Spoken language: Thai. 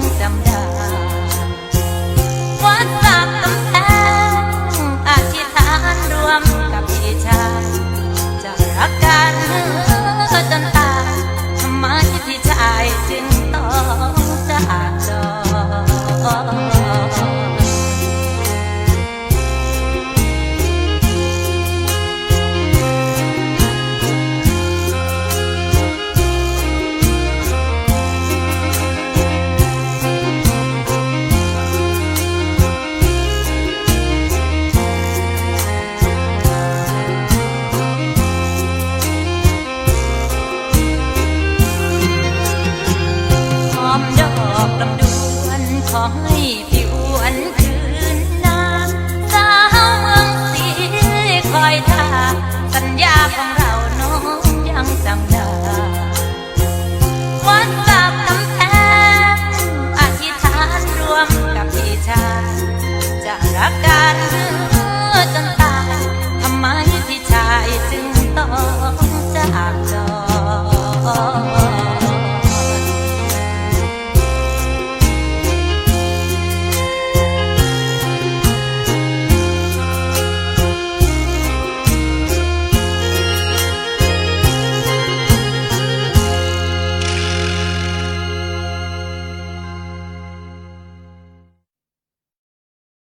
Dum dum dum. ให้ผิวอันคืนน้ำสาวเมืองสีคอยทาสัญญาของเราน้อยังจำได้วันกลับกำแพงอธิษฐานรวมกับพี่ชายจะรักกันจนตายทำไมพี่ชายจึงต้อง